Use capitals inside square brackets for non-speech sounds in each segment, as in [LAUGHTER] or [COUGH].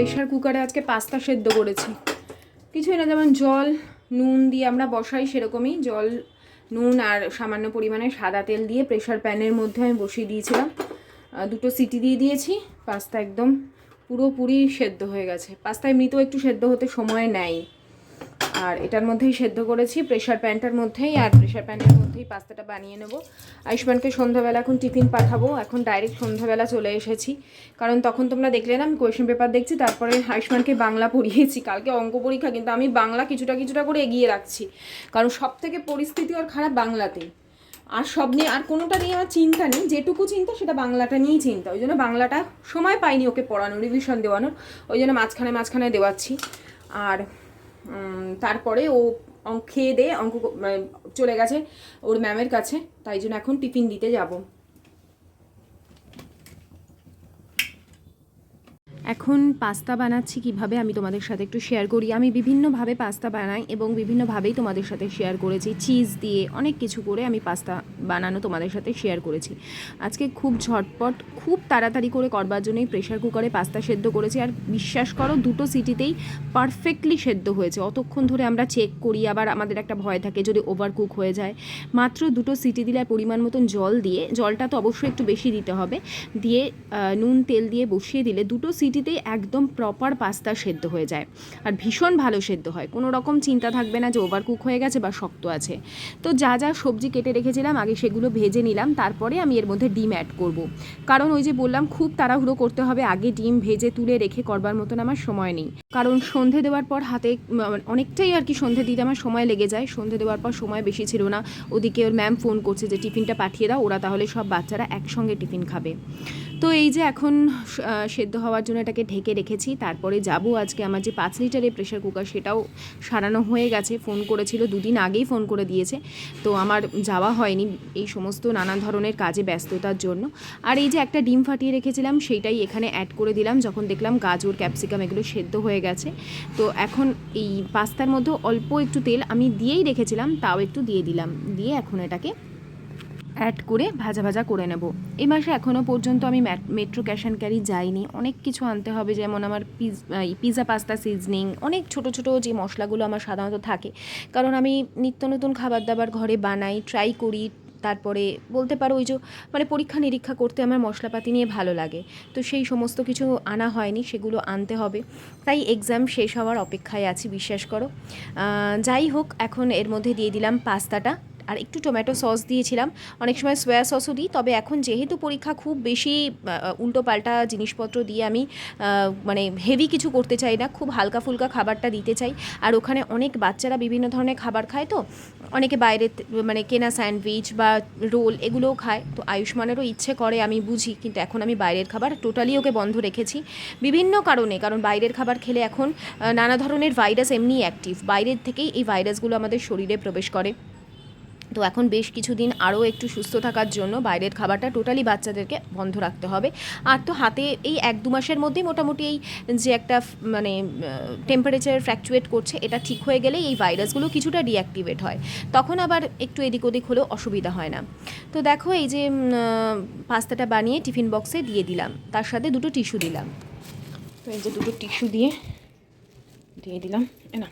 Pressure কুকারে আজকে pasta সেদ্ধ করেছি। কিছুই না, যেমন জল, নুন দিয়ে আমরা বসাই সেরকমই। জল, নুন আর সামান্য পরিমাণে সাদা তেল দিয়ে প্রেশার প্যানের মধ্যে আমি বসিয়ে দিয়েছিলাম। দুটো সিটি দিয়ে দিয়েছি। পাস্তা একদম পুরোপুরি সেদ্ধ হয়ে গেছে। পাস্তায় এমনিতেও একটু সেদ্ধ হতে সময় নেয়। আর এটার মধ্যেই সেদ্ধ করেছি। প্রেশার প্যানটার মধ্যেই আর প্রেশার প্যানের মধ্যেই পাস্তাটা বানিয়ে নেব। আয়ুষ্মানকে সন্ধ্যাবেলা এখন টিফিন পাঠাবো। এখন ডাইরেক্ট সন্ধ্যাবেলা চলে এসেছি। কারণ তখন তোমরা দেখলে না, আমি কোয়েশ্চেন পেপার দেখছি, তারপরে আয়ুষ্মানকে বাংলা পড়িয়েছি। কালকে অঙ্ক পরীক্ষা, কিন্তু আমি বাংলা কিছুটা কিছুটা করে এগিয়ে রাখছি। কারণ সব থেকে পরিস্থিতি আর খারাপ বাংলাতেই। আর সব নিয়ে, আর কোনোটা নিয়ে আমার চিন্তা নেই। যেটুকু চিন্তা, সেটা বাংলাটা নিয়েই চিন্তা। ওই জন্য বাংলাটা সময় পাইনি ওকে পড়ানো রিভিশন দেওয়ানোর। ওই জন্য মাঝখানে মাঝখানে দেওয়াচ্ছি। আর তারপরে ও খেয়ে দিয়ে অঙ্ক মানে চলে গেছে ওর ম্যামের কাছে, তাই জন্য এখন টিফিন দিতে যাব। এখন পাস্তা বানাচ্ছি কীভাবে আমি তোমাদের সাথে একটু শেয়ার করি। আমি বিভিন্নভাবে পাস্তা বানাই এবং বিভিন্নভাবেই তোমাদের সাথে শেয়ার করেছি। চিজ দিয়ে অনেক কিছু করে আমি পাস্তা বানানো তোমাদের সাথে শেয়ার করেছি। আজকে খুব ঝটপট, খুব তাড়াতাড়ি করে করবার জন্যই প্রেশার কুকারে পাস্তা সেদ্ধ করেছি। আর বিশ্বাস করো, দুটো সিটিতেই পারফেক্টলি সেদ্ধ হয়েছে। অতক্ষণ ধরে আমরা চেক করি, আবার আমাদের একটা ভয় থাকে যদি ওভার কুক হয়ে যায়। মাত্র দুটো সিটি দিলে পরিমাণ মতন জল দিয়ে, জলটা তো অবশ্যই একটু বেশি দিতে হবে। দিয়ে নুন, তেল দিয়ে বসিয়ে দিলে দুটো সিটিতেই একদম প্রপার পাস্তা সেদ্ধ হয়ে যায়। আর ভীষণ ভালো সেদ্ধ হয়। কোনো রকম চিন্তা থাকবে না যে ওভার কুক হয়ে গেছে বা শক্ত আছে। তো যা যা সবজি কেটে রেখেছিলাম, আগে সেগুলো ভেজে নিলাম, তারপরে আমি এর মধ্যে ডিম অ্যাড করব। কারণ ওই যে বললাম, খুব তাড়াহুড়ো করতে হবে, আগে ডিম ভেজে তুলে রেখে করবার মতন আমার সময় নেই। কারণ সন্ধে দেওয়ার পর হাতে অনেকটাই আর কি সন্ধে দিতে আমার সময় লেগে যায়। সন্ধে দেওয়ার পর সময় বেশি ছিল না। ওদিকে ওর ম্যাম ফোন করছে যে টিফিনটা পাঠিয়ে দাও, ওরা তাহলে সব বাচ্চারা একসঙ্গে টিফিন খাবে। তো এই যে এখন সেদ্ধ হওয়ার জন্য এটাকে ঢেকে রেখেছি। তারপরে যাব আজকে আমার যে পাঁচ লিটারের প্রেশার কুকার সেটাও সারানো হয়ে গেছে। ফোন করেছিল, দুদিন আগেই ফোন করে দিয়েছে। তো আমার যাওয়া হয়নি এই সমস্ত নানান ধরনের কাজে ব্যস্ততার জন্য। আর এই যে একটা ডিম ফাটিয়ে রেখেছিলাম, সেইটাই এখানে অ্যাড করে দিলাম। যখন দেখলাম গাজর ক্যাপসিকাম এগুলো সেদ্ধ হয়ে গেছে। তো এখন এই পাস্তার মধ্যে অল্প একটু তেল আমি দিয়েই রেখেছিলাম, তাও একটু দিয়ে দিলাম। দিয়ে এখন এটাকে অ্যাড করে ভাজা ভাজা করে নেব। এই মাসে এখনও পর্যন্ত আমি মেট্রো ক্যাশ অ্যান্ড ক্যারি যাইনি। অনেক কিছু আনতে হবে, যেমন আমার পিজ পিৎজা পাস্তা সিজনিং অনেক ছোট ছোট যে মশলাগুলো আমার সাধারণত থাকে। কারণ আমি নিত্য নতুন খাবার দাবার ঘরে বানাই ট্রাই করি, তারপরে বলতে পারো ওই যে মানে পরীক্ষা নিরীক্ষা করতে আমার মশলাপাতি নিয়ে ভালো লাগে। তো সেই সমস্ত কিছু আনা হয়নি, সেগুলো আনতে হবে। তাই এক্সাম শেষ হওয়ার অপেক্ষায় আছি, বিশ্বাস করো। যাই হোক, এখন এর মধ্যে দিয়ে দিলাম পাস্তাটা। আর একটু টমেটো সস দিয়েছিলাম। অনেক সময় সোয়া সসও দিই, তবে এখন যেহেতু পরীক্ষা খুব বেশি উল্টো পাল্টা জিনিসপত্র দিয়ে আমি মানে হেভি কিছু করতে চাই না, খুব হালকা ফুলকা খাবারটা দিতে চাই। আর ওখানে অনেক বাচ্চারা বিভিন্ন ধরনের খাবার খায় তো, অনেকে বাইরে মানে কেনা স্যান্ডউইচ বা রোল এগুলোও খায়। তো আয়ুষ্মানেরও ইচ্ছে করে, আমি বুঝি, কিন্তু এখন আমি বাইরের খাবার টোটালি ওকে বন্ধ রেখেছি। বিভিন্ন কারণে, কারণ বাইরের খাবার খেলে এখন নানা ধরনের ভাইরাস এমনি অ্যাক্টিভ বাইরের থেকেই এই ভাইরাসগুলো আমাদের শরীরে প্রবেশ করে। তো এখন বেশ কিছুদিন আরও একটু সুস্থ থাকার জন্য বাইরের খাবারটা টোটালি বাচ্চাদেরকে বন্ধ রাখতে হবে। আর তো হাতে এই এক দু মাসের মধ্যেই মোটামুটি এই যে একটা মানে টেম্পারেচার ফ্র্যাকচুয়েট করছে, এটা ঠিক হয়ে গেলেই এই ভাইরাসগুলো কিছুটা ডিঅ্যাক্টিভেট হয়। তখন আবার একটু এদিক ওদিক হলেও অসুবিধা হয় না। তো দেখো এই যে পাস্তাটা বানিয়ে টিফিন বক্সে দিয়ে দিলাম। তার সাথে দুটো টিস্যু দিলাম। তো এই যে দুটো টিস্যু দিয়ে দিয়ে দিলাম। না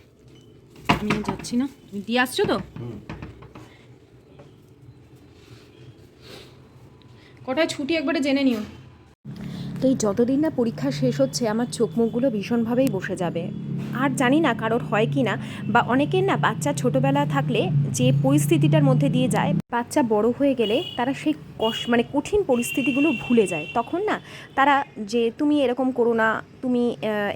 আমি যাচ্ছি না। দিয়ে আসছো তো? কটায় ছুটি একবারে জেনে নিও। তো এই যতদিন না পরীক্ষা শেষ হচ্ছে, আমার চোখ মুখগুলো ভীষণভাবেই বসে যাবে। আর জানি না কারোর হয় কি না, বা অনেকের না বাচ্চা ছোটোবেলা থাকলে যে পরিস্থিতিটার মধ্যে দিয়ে যায়, বাচ্চা বড় হয়ে গেলে তারা সেই কষ মানে কঠিন পরিস্থিতিগুলো ভুলে যায়। তখন না তারা যে তুমি এরকম করো না, তুমি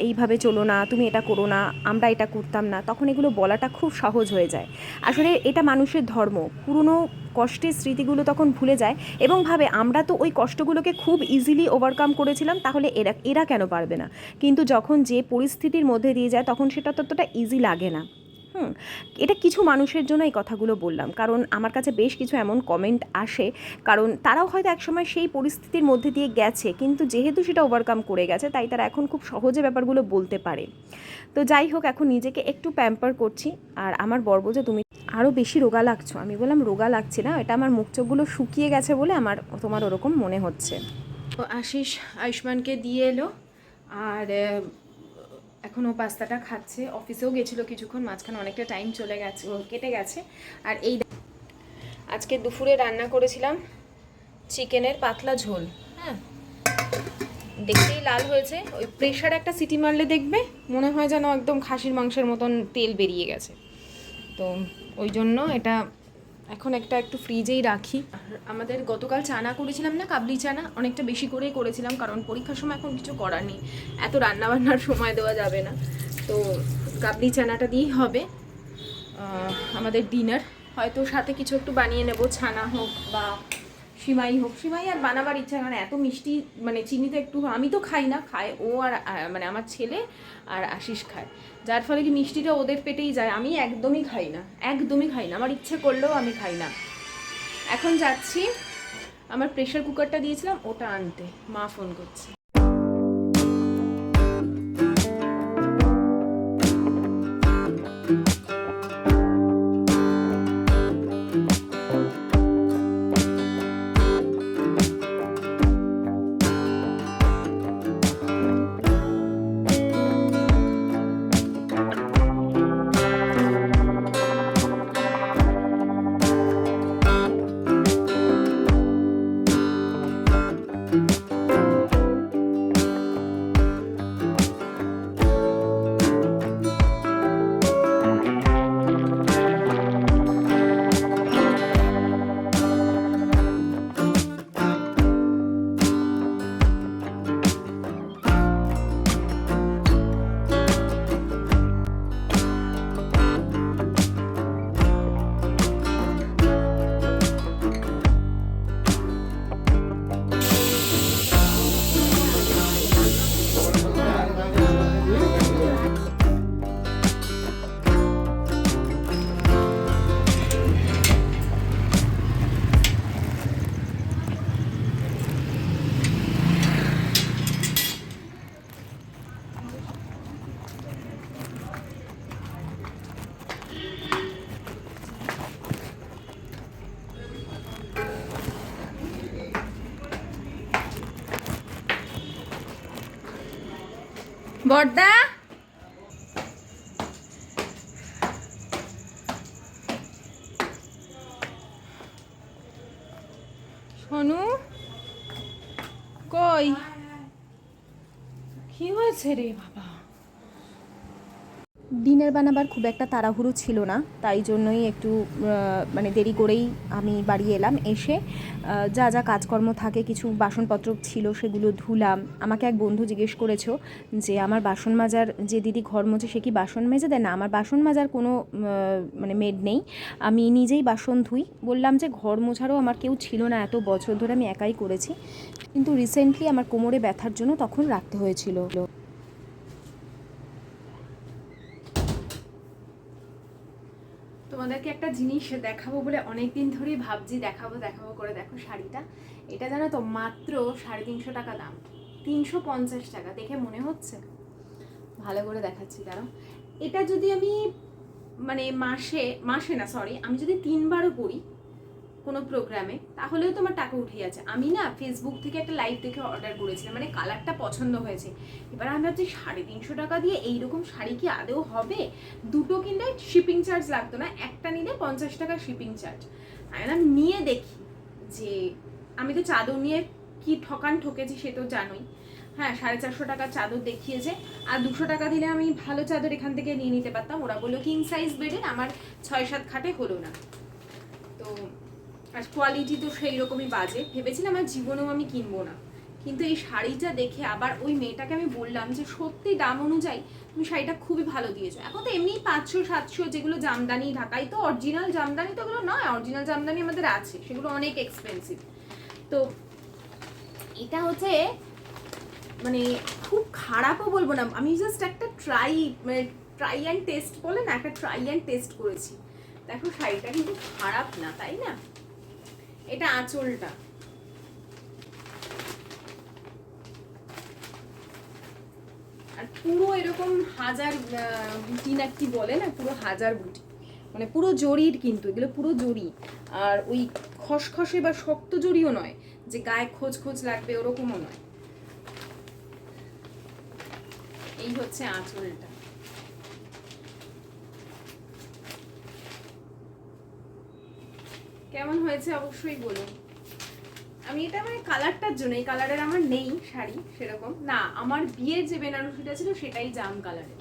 এইভাবে চলো না, তুমি এটা করো না, আমরা এটা করতাম না, তখন এগুলো বলাটা খুব সহজ হয়ে যায়। আসলে এটা মানুষের ধর্ম। পুরনো কষ্টের স্মৃতিগুলো তখন ভুলে যায় এবং ভাবে আমরা তো ওই কষ্টগুলোকে খুব ইজিলি ওভারকাম করেছিলাম, তাহলে এরা এরা কেন পারবে না? কিন্তু যখন যে পরিস্থিতির মধ্যে দিয়ে যায় তখন সেটা ততটা ইজি লাগে না। হুম, এটা কিছু মানুষের জন্য এই কথাগুলো বললাম। কারণ আমার কাছে বেশ কিছু এমন কমেন্ট আসে, কারণ তারাও হয়তো একসময় সেই পরিস্থিতির মধ্যে দিয়ে গেছে, কিন্তু যেহেতু সেটা ওভারকাম করে গেছে, তাই তারা এখন খুব সহজে ব্যাপারগুলো বলতে পারে। তো যাই হোক, এখন নিজেকে একটু প্যাম্পার করছি। আর আমার বর্ব যে তুমি আরও বেশি রোগা লাগছো। আমি বললাম, রোগা লাগছে না, এটা আমার মুখ চোখগুলো শুকিয়ে গেছে বলে আমার, তোমার ওরকম মনে হচ্ছে। তো আশিস, আয়ুষ্মানকে দিয়ে এলো। আর এখন ও পাস্তাটা খাচ্ছে। অফিসেও গেছিল কিছুক্ষণ, মাঝখানে অনেকটা টাইম চলে গেছে, ও কেটে গেছে। আর এই আজকে দুপুরে রান্না করেছিলাম চিকেনের পাতলা ঝোল। হ্যাঁ। দেখতেই লাল হয়েছে। ওই প্রেশার একটা সিটি মারলে দেখবে, মনে হয় যেন একদম খাসির মাংসের মতন তেল বেরিয়ে গেছে। তো ওই জন্য এটা এখন একটা একটু ফ্রিজেই রাখি। আমাদের গতকাল চানা করেছিলাম না, কাবলি চানা? অনেকটা বেশি করেই করেছিলাম, কারণ পরীক্ষার সময় এখন কিছু করার নেই। এত রান্নাবান্নার সময় দেওয়া যাবে না। তো কাবলি চানাটা দিয়েই হবে। আমাদের ডিনার হয়তো সাথে কিছু একটু বানিয়ে নেব, ছানা হোক বা সিমাই হোক, সিমাই আর বানাবার ইচ্ছা মানে এত মিষ্টি মানে চিনিতে একটু, আমি তো খাই না, খায় ও আর মানে আমার ছেলে আর আশিস খায়। যার ফলে কি মিষ্টিটা ওদের পেটেই যায়, আমি একদমই খাই না, একদমই খাই না, আমার ইচ্ছে করলেও আমি খাই না। এখন যাচ্ছি, আমার প্রেশার কুকারটা দিয়েছিলাম, ওটা আনতে, মা ফোন করছে। বর্দা সোনু কই? কি হয়েছে রে বাবা? ডিনার বানাবার খুব একটা তাড়াহুড়ো ছিল না। তাই জন্যই একটু মানে দেরি করেই আমি বাড়ি এলাম। এসে যা যা কাজকর্ম থাকে, কিছু বাসনপত্র ছিল সেগুলো ধুলাম। আমাকে এক বন্ধু জিজ্ঞেস করেছ যে, আমার বাসন মাজার, যে দিদি ঘর মোছে সে কি বাসন মেজে দেয়? না, আমার বাসন মাজার কোনো মানে মেড নেই। আমি নিজেই বাসন ধুই। বললাম যে, ঘর মোছারও আমার কেউ ছিল না এত বছর ধরে, আমি একাই করেছি। কিন্তু রিসেন্টলি আমার কোমরে ব্যথার জন্য তখন রাখতে হয়েছিল। তোমাদেরকে একটা জিনিস দেখাবো বলে অনেক দিন ধরেই ভাবছি, দেখাবো দেখাবো করে দেখো শাড়িটা। এটা জানো তো মাত্র সাড়ে তিনশো টাকা দাম। তিনশো পঞ্চাশ টাকা, দেখে মনে হচ্ছে? ভালো করে দেখাচ্ছি, দাঁড়াও। এটা যদি আমি মানে মাসে মাসে না সরি আমি যদি তিনবারও পড়ি কোনো প্রোগ্রামে তাহলেও তোমার টাকা উঠে যাচ্ছে আমি না ফেসবুক থেকে একটা লাইভ দেখে অর্ডার করেছিলাম মানে কালারটা পছন্দ হয়েছে। এবার আমি ভাবছি সাড়ে তিনশো টাকা দিয়ে এইরকম শাড়ি কি আদেও হবে? দুটো কিনলে শিপিং চার্জ লাগতো না, একটা নিলে পঞ্চাশ টাকা শিপিং চার্জ আমি না নিয়ে দেখি যে আমি তো চাদর নিয়ে কি ঠকান ঠকেছি সে তো জানোই। হ্যাঁ সাড়ে চারশো টাকার চাদর দেখিয়েছে, আর দুশো টাকা দিলে আমি ভালো চাদর এখান থেকে নিয়ে নিতে পারতাম। ওরা বলল কিং সাইজ বেডে আমার ছয় সাত খাটে হলো না। তো আর কোয়ালিটি তো সেই রকমই বাজে। ভেবেছিলাম আর জীবনেও আমি কিনবো না। কিন্তু এই শাড়িটা দেখে আবার ওই মেয়েটাকে আমি বললাম যে, সত্যি দাম অনুযায়ী তুমি শাড়িটা খুবই ভালো দিয়েছ। এখন তো এমনি পাঁচশো, সাতশো যেগুলো জামদানি ঢাকাই তো অরিজিনাল জামদানি তো ওগুলো নয় অরিজিনাল জামদানি আমাদের আছে, সেগুলো অনেক এক্সপেন্সিভ তো এটা হচ্ছে মানে খুব খারাপও বলব না, আমি জাস্ট একটা ট্রাই মানে ট্রাই অ্যান্ড টেস্ট বলে না, একটা ট্রাই অ্যান্ড টেস্ট করেছি। দেখো শাড়িটা কিন্তু খারাপ না, তাই না? এটা আঁচলটা। আর পুরো এরকম হাজার বুটি না কি বলে না, পুরো হাজার বুটি মানে পুরো জরির কিন্তু, এগুলো পুরো জরি। আর ওই খসখসে বা শক্ত জরিও নয়, যে গায়ে খোঁজ খোঁজ লাগবে ওরকমও নয়। এই হচ্ছে আঁচলটা। কেমন হয়েছে অবশ্যই বলুন। আমি এটা মানে কালারটার জন্য, এই কালারের আমার নেই শাড়ি সেরকম। না, আমার বিয়ের যে বেনারসিটা ছিল সেটাই জাম কালারের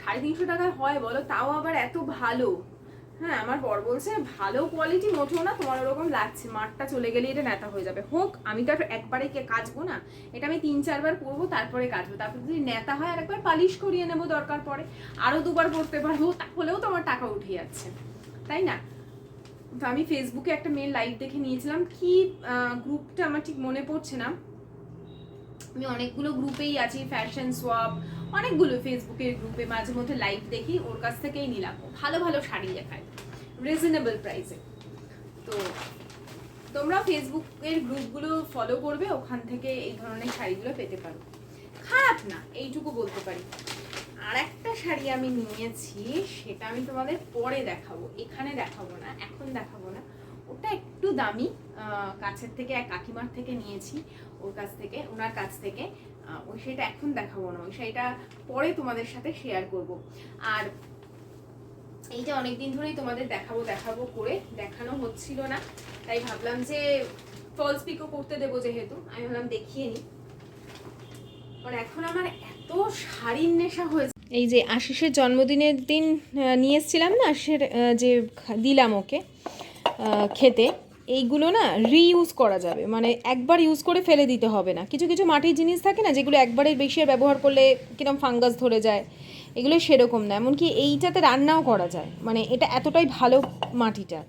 সাড়ে তিনশো টাকা হয় বলো, তাও আবার এত ভালো। হ্যাঁ আমার বর বলছে, ভালো কোয়ালিটি মোটেও না, তোমার ওরকম লাগছে। মাঠটা চলে গেলে এটা নেতা হয়ে যাবে। হোক, আমি তো একবারে কে কাচবো না। এটা আমি তিন চারবার পরবো, তারপরে কাচবো। তারপর যদি নেতা হয়, আর একবার পালিশ করিয়ে নেব দরকার পড়ে। আরও দুবার পরতে পারব, তাহলেও তোমার টাকা উঠে যাচ্ছে। তাই না? তো আমি ফেসবুকে একটা মেয়ের লাইভ দেখে নিয়েছিলাম। কি গ্রুপটা আমার ঠিক মনে পড়ছে না। আমি অনেকগুলো গ্রুপেই আছি ফ্যাশন সোয়াপ অনেকগুলো ফেসবুকের গ্রুপে মাঝে মধ্যে লাইভ দেখি, ওর কাছ থেকেই নিলাম। ভালো ভালো শাড়ি দেখায় রিজনেবল প্রাইসে তো তোমরা ফেসবুকের গ্রুপগুলো ফলো করবে, ওখান থেকে এই ধরনের শাড়িগুলো পেতে পারো। খারাপ না, এইটুকু বলতে পারি। আর একটা শাড়ি আমি নিয়েছি, সেটা আমি তোমাদের পরে দেখাবো। এখানে দেখাবো না, এখন দেখাবো না। ওটা একটু দামি কাছের থেকে এক কাকিমার থেকে নিয়েছি, ওর কাছ থেকে, ওনার কাছ থেকে। ওই শাড়িটা এখন দেখাবো না, ওই শাড়িটা পরে তোমাদের সাথে শেয়ার করব। আর এইটা অনেকদিন ধরেই তোমাদের দেখাবো দেখাবো করে, দেখানো হচ্ছিল না। তাই ভাবলাম যে ফলস পিকও করতে দেবো যেহেতু, আমি ভাবলাম দেখিয়ে নিই। এখন আমার এত শাড়ির নেশা হয়েছে। এই যে আশিসের জন্মদিনের দিন নিয়ে এসেছিলাম না, আশিসের যে দিলাম ওকে খেতে, এইগুলো না রিইউজ করা যাবে। মানে একবার ইউজ করে ফেলে দিতে হবে না। কিছু কিছু মাটির জিনিস থাকে না, যেগুলো একবারের বেশি ব্যবহার করলে কিরম ফাঙ্গাস ধরে যায়, এগুলো সেরকম না। এমনকি এইটাতে রান্নাও করা যায়। মানে এটা এতটাই ভালো মাটিটা।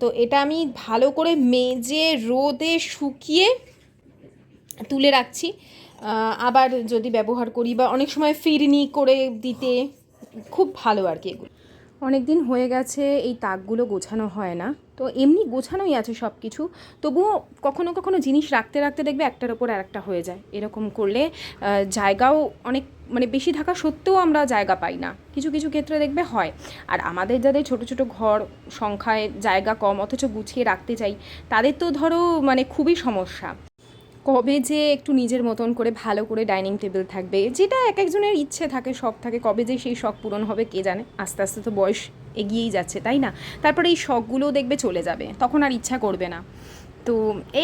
তো এটা আমি ভালো করে মেজে, রোদে শুকিয়ে তুলে রাখছি। আবার যদি ব্যবহার করি বা অনেক সময় ফিরনি করে দিতে, খুব ভালো আর কি এগুলো। অনেক দিন হয়ে গেছে, এই তাকগুলো গোছানো হয় না। তো এমনি গোছানোই আছে সব কিছু তবুও কখনো কখনো জিনিস রাখতে রাখতে দেখবে একটার ওপর আর একটা হয়ে যায়। এরকম করলে জায়গাও অনেক মানে বেশি থাকা সত্ত্বেও আমরা জায়গা পাই না। কিছু কিছু ক্ষেত্রে দেখবে হয়। আর আমাদের যাদের ছোট ছোট ঘর সংখ্যায় জায়গা কম, অথচ গুছিয়ে রাখতে চাই, তাদের তো ধরো মানে খুবই সমস্যা। কবে যে একটু নিজের মতন করে ভালো করে ডাইনিং টেবিল থাকবে, যেটা এক একজনের ইচ্ছে থাকে, শখ থাকে, কবে যে সেই শখ পূরণ হবে কে জানে? আস্তে আস্তে তো বয়স এগিয়েই যাচ্ছে, তাই না? তারপরে এই শখগুলোও দেখবে চলে যাবে, তখন আর ইচ্ছা করবে না। তো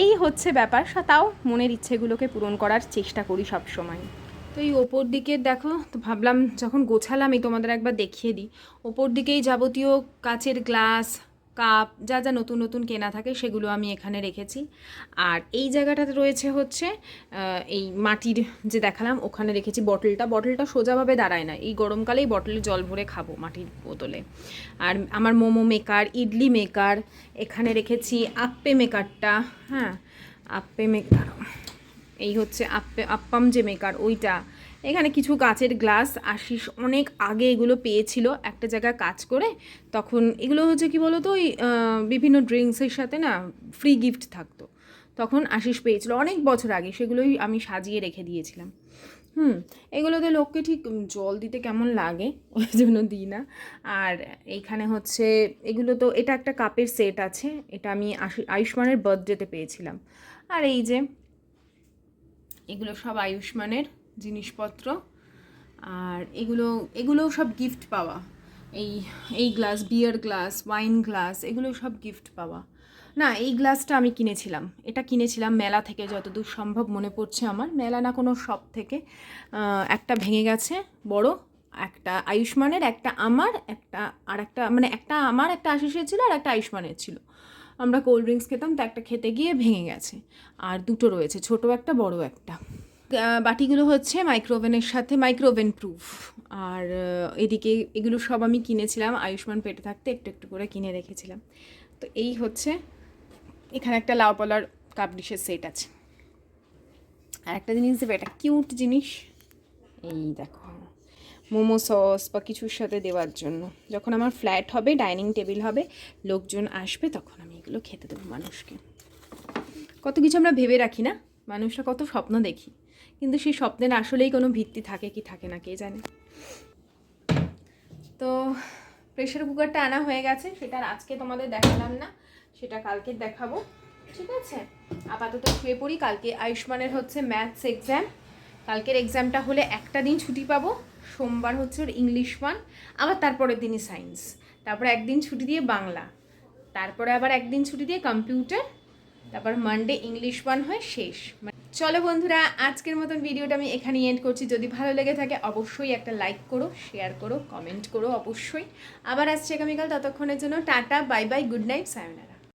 এই হচ্ছে ব্যাপার তাও মনের ইচ্ছেগুলোকে পূরণ করার চেষ্টা করি সব সময় তো এই ওপর দিকের দেখো, তো ভাবলাম যখন গোছালাম এই তোমাদের একবার দেখিয়ে দিই। ওপর দিকেই যাবতীয় কাচের গ্লাস কাপ, যা যা নতুন নতুন কেনা থাকে সেগুলো আমি এখানে রেখেছি। আর এই জায়গাটাতে রয়েছে হচ্ছে এই মাটির যে দেখালাম, ওখানে রেখেছি বটলটা। বটলটা সোজাভাবে দাঁড়ায় না। এই গরমকালেই বটলে জল ভরে খাব মাটির বোতলে। আর আমার মোমো মেকার, ইডলি মেকার, এখানে রেখেছি আপ্পে মেকারটা। হ্যাঁ আপ্পে মেকার এই হচ্ছে আপ্পে আপ্পাম যে মেকার, ওইটা। এখানে কিছু কাচের গ্লাস আশিস অনেক আগে এগুলো পেয়েছিল একটা জায়গায় কাজ করে। তখন এগুলো হচ্ছে কি বলতো ওই বিভিন্ন ড্রিঙ্কসের সাথে না ফ্রি গিফট থাকতো। তখন আশিস পেয়েছিল অনেক বছর আগে, সেগুলোই আমি সাজিয়ে রেখে দিয়েছিলাম। হুম, এগুলোতে লোককে ঠিক জল দিতে কেমন লাগে? [LAUGHS] ওই জন্য দিই না। আর এইখানে হচ্ছে, এগুলো তো, এটা একটা কাপের সেট আছে, এটা আমি আয়ুষ্মানের বার্থডেতে পেয়েছিলাম। আর এই যে, এগুলো সব আয়ুষ্মানের। জিনিসপত্র। আর এগুলো এগুলো সব গিফট পাওয়া। এই এই glass beer glass wine glass এগুলো সব গিফট পাওয়া। না, এই গ্লাসটা আমি কিনেছিলাম। এটা কিনেছিলাম মেলা থেকে, যতদূর সম্ভব মনে পড়ছে আমার। মেলা না কোনো শপ থেকে। একটা ভেঙে গেছে, বড়, একটা আয়ুষ্মানের, একটা আমার, একটা, আর একটা মানে একটা আমার, একটা আশিসের ছিল, আর একটা আয়ুষ্মানের ছিল। আমরা কোল্ড ড্রিঙ্কস খেতাম, তো একটা খেতে গিয়ে ভেঙে গেছে। আর দুটো রয়েছে, ছোট একটা, বড় একটা। বাটিগুলো হচ্ছে মাইক্রোওভেনের সাথে মাইক্রোওভেন প্রুফ। আর এদিকে এগুলো সব আমি কিনেছিলাম, আয়ুষ্মান পেটে থাকতে একটু একটু করে কিনে রেখেছিলাম। তো এই হচ্ছে, এখানে একটা লাউ পলার কাপ ডিশের সেট আছে। আর একটা জিনিস দেবে এটা কিউট জিনিস, এই দেখো, মোমো সস বা কিছুর সাথে দেওয়ার জন্য। যখন আমার ফ্ল্যাট হবে, ডাইনিং টেবিল হবে, লোকজন আসবে, তখন আমি এগুলো খেতে দেবো মানুষকে। কত কিছু আমরা ভেবে রাখি না, মানুষরা কত স্বপ্ন দেখি। কিন্তু সেই স্বপ্নের আসলেই কোনো ভিত্তি থাকে কি থাকে না, কে জানে। তো প্রেশার কুকারটা আনা হয়ে গেছে, সেটা আজকে তোমাদের দেখালাম না, সেটা কালকে দেখাবো, ঠিক আছে? আপাতত শুয়ে পড়ি, কালকে আয়ুষ্মানের হচ্ছে ম্যাথস এক্সাম কালকের এক্সামটা হলে একটা দিন ছুটি পাবো, সোমবার হচ্ছে ওর ইংলিশ ওয়ান আবার তারপরের দিনই সায়েন্স তারপরে একদিন ছুটি দিয়ে বাংলা, তারপরে আবার একদিন ছুটি দিয়ে কম্পিউটার তারপর মানডে ইংলিশ ওয়ান হয় শেষ। চলো বন্ধুরা, আজকের মতন ভিডিওটা আমি এখানেই এন্ড করছি। যদি ভালো লেগে থাকে, অবশ্যই একটা লাইক করো শেয়ার করো কমেন্ট করো অবশ্যই। আবার আসছে আগামীকাল ততক্ষণের জন্য। Tata bye bye good night sayonara